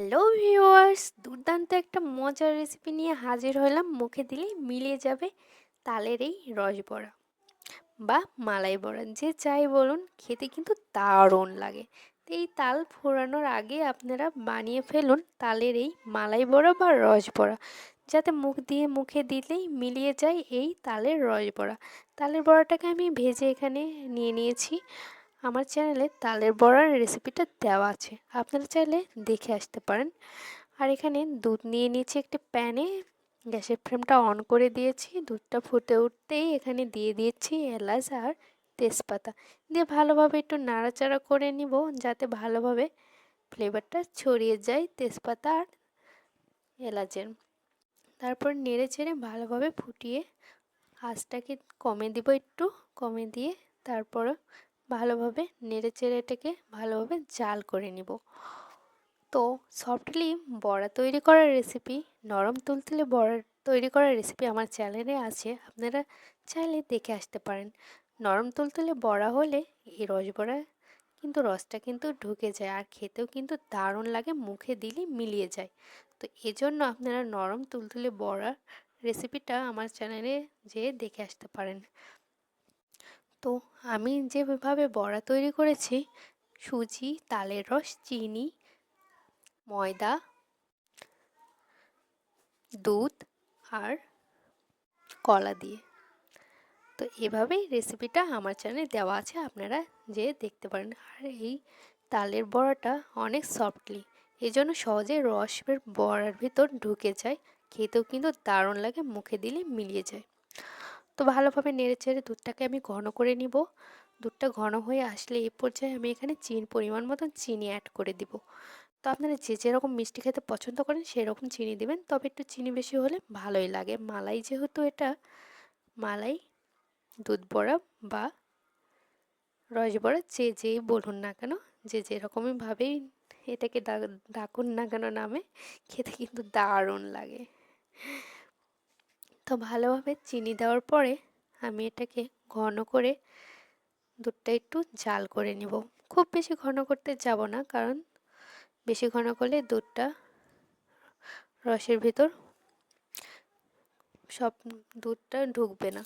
Hello viewers দুর্দান্ত একটা মজার রেসিপি নিয়ে হাজির হলাম। মুখে দিলেই মিলিয়ে যাবে তালের এই রস বড়া বা মালাই বড়া। যে চাই বলুন, খেতে কিন্তু দারুণ লাগে। তো এই তাল ফোরানোর আগে আপনারা বানিয়ে ফেলুন তালের এই মালাই বড়া বা রস বড়া। যাতে মুখ দিয়ে মুখে দিলেই মিলিয়ে যায় এই তালের রস বড়া। তালের বড়াটাকে আমি ভেজে এখানে নিয়ে নিয়েছি। আমার চ্যানেলে তালের বড়ার রেসিপিটা দেওয়া আছে। আপনারা চাইলে দেখে আসতে পারেন। আর এখানে দুধ নিয়ে নিয়েছি একটি প্যানে গ্যাসের ফ্লেমটা অন করে দিয়েছি। দুধটা ফুটে উঠতেই এখানে দিয়ে দিয়েছি এলাচ আর তেজপাতা। দিয়ে ভালোভাবে একটু নাড়াচাড়া করে নিব যাতে ভালোভাবে ফ্লেভারটা ছড়িয়ে যায় তেজপাতা আর এলাচের। তারপর নেড়ে চেড়ে ভালোভাবে ফুটিয়ে আঁচটাকে কমে দিব একটু। কমে দিয়ে তারপর ভালোভাবে নেড়ে চেড়ে এটাকে ভালোভাবে জাল করে নিব। তো সফটলি বড়া তৈরি করার রেসিপি নরম তুলতুলে বড়া তৈরি করার রেসিপি আমার চ্যানেলে আছে, আপনারা চাইলে দেখে আসতে পারেন। নরম তুলতুলে বড়া হলে এই রস বড়া কিন্তু রসটা কিন্তু ঢুকে যায় আর খেতেও কিন্তু দারুণ লাগে, মুখে দিলে মিলিয়ে যায়। তো এজন্য আপনারা নরম তুলতুলে বড়া রেসিপিটা আমার চ্যানেলে যেয়ে দেখে আসতে পারেন। তো আমি যেভাবে বড়া তৈরি করেছি, সুজি, তালের রস, চিনি, ময়দা, দুধ আর কলা দিয়ে। তো এভাবেই রেসিপিটা আমার চ্যানেলে দেওয়া আছে, আপনারা যে দেখতে পারেন। আর এই তালের বড়াটা অনেক সফটলি এই জন্য সহজে রসের বড়ার ভিতর ঢুকে যায়, খেতেও কিন্তু দারুণ লাগে, মুখে দিলে মিলিয়ে যায়। তো ভালোভাবে নেড়ে চেড়ে দুধটাকে আমি ঘন করে নিব। দুধটা ঘন হয়ে আসলে এই পর্যায়ে আমি এখানে চিনি পরিমাণ মতন চিনি অ্যাড করে দিব। তো আপনারা যে যেরকম মিষ্টি খেতে পছন্দ করেন সেরকম চিনি দিবেন। তবে একটু চিনি বেশি হলে ভালোই লাগে। মালাই যেহেতু এটা, মালাই, দুধ বড়া বা রস বড়া যে যেই বলুন না কেন, যে যেরকমইভাবেই এটাকে ডাকুন না কেন নামে, খেতে কিন্তু দারুণ লাগে। তো ভালোভাবে চিনি দেওয়ার পরে আমি এটাকে ঘন করে দুধটা একটু জাল করে নিব। খুব বেশি ঘন করতে যাব না, কারণ বেশি ঘন করলে দুধটা রসের ভিতর সব দুধটা ঢুকবে না।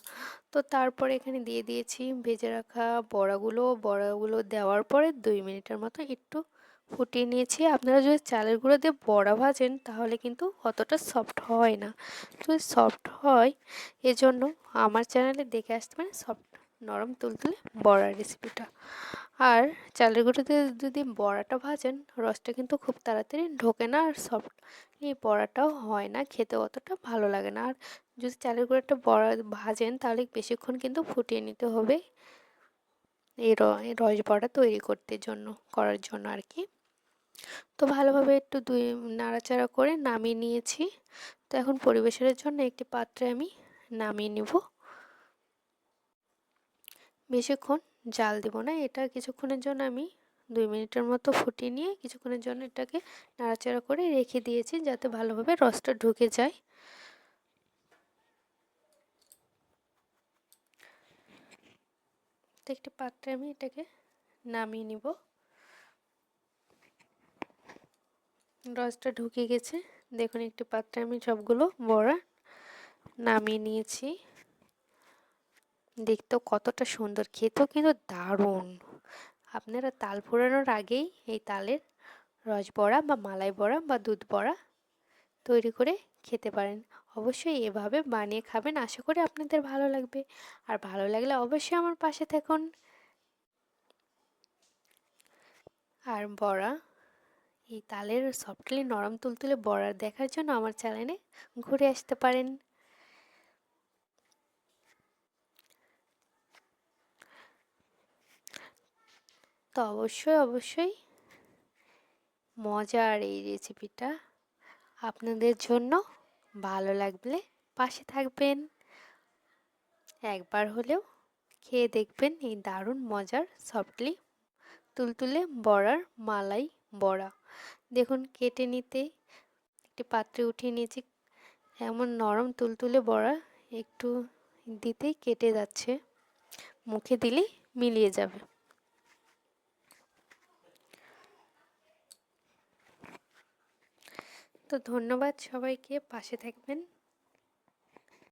তো তারপরে এখানে দিয়ে দিয়েছি ভেজে রাখা বড়াগুলো। বড়াগুলো দেওয়ার পরে দুই মিনিটের মতো একটু ফুটিয়ে নিয়েছি। আপনারা যদি চালের গুঁড়ো দিয়ে বড়া ভাজেন, তাহলে কিন্তু অতটা সফট হয় না। যদি সফট হয়, এজন্য আমার চ্যানেলে দেখে আসতে পারেন সফট নরম তুলতুলে বড়ার রেসিপিটা আর চালের গুঁড়োতে যদি বড়াটা ভাজেন, রসটা কিন্তু খুব তাড়াতাড়ি ঢোকে না আর সফট এই বড়াটাও হয় না, খেতে অতটা ভালো লাগে না। আর যদি চালের গুঁড়োটা বড়া ভাজেন, তাহলে বেশিক্ষণ কিন্তু ফুটিয়ে নিতে হবে। এই রস বড়া তৈরি করতে জন্য, করার জন্য আর কি তো ভালোভাবে একটু দুই, নাড়াচাড়া করে নামিয়ে নিয়েছি। তো এখন পরিবেশনের জন্য একটি পাত্রে আমি নামিয়ে নিব। বেশিক্ষণ জাল দেব না, এটা কিছুক্ষণের জন্য আমি দুই মিনিটের মতো ফুটিয়ে নিয়ে কিছুক্ষণের জন্য এটাকে নাড়াচাড়া করে রেখে দিয়েছি যাতে ভালোভাবে রসটা ঢুকে যায়। তো একটি পাত্রে আমি এটাকে নামিয়ে নিব। রসটা ঢুকে গেছে। দেখুন, একটি পাত্রে আমি সবগুলো বড়া নামিয়ে নিয়েছি। দেখতেও কতটা সুন্দর, খেতেও কিন্তু দারুণ। আপনারা তাল ফোড়ানোর আগেই এই তালের রস বড়া বা মালাই বড়া বা দুধ বড়া তৈরি করে খেতে পারেন। অবশ্যই এভাবে বানিয়ে খাবেন। আশা করি আপনাদের ভালো লাগবে। আর ভালো লাগলে অবশ্যই আমার পাশে থাকুন। আর বড়া, এই তালের সফটলি নরম তুলতুলে বড়া দেখার জন্য আমার চ্যানেলে ঘুরে আসতে পারেন। তো অবশ্যই অবশ্যই মজার এই রেসিপিটা আপনাদের জন্য ভালো লাগলে পাশে থাকবেন। একবার হলেও খেয়ে দেখবেন এই দারুণ মজার সফটলি তুলতুলে বড়ার মালাই বড়া। দেখুন কেটে নিতে একটি পাত্রে উঠিয়ে নিয়েছি। এমন নরম তুলতুলে বড়া একটু দিতেই কেটে যাচ্ছে। মুখে দিলেই মিলিয়ে যাবে। তো ধন্যবাদ সবাইকে পাশে থাকবেন।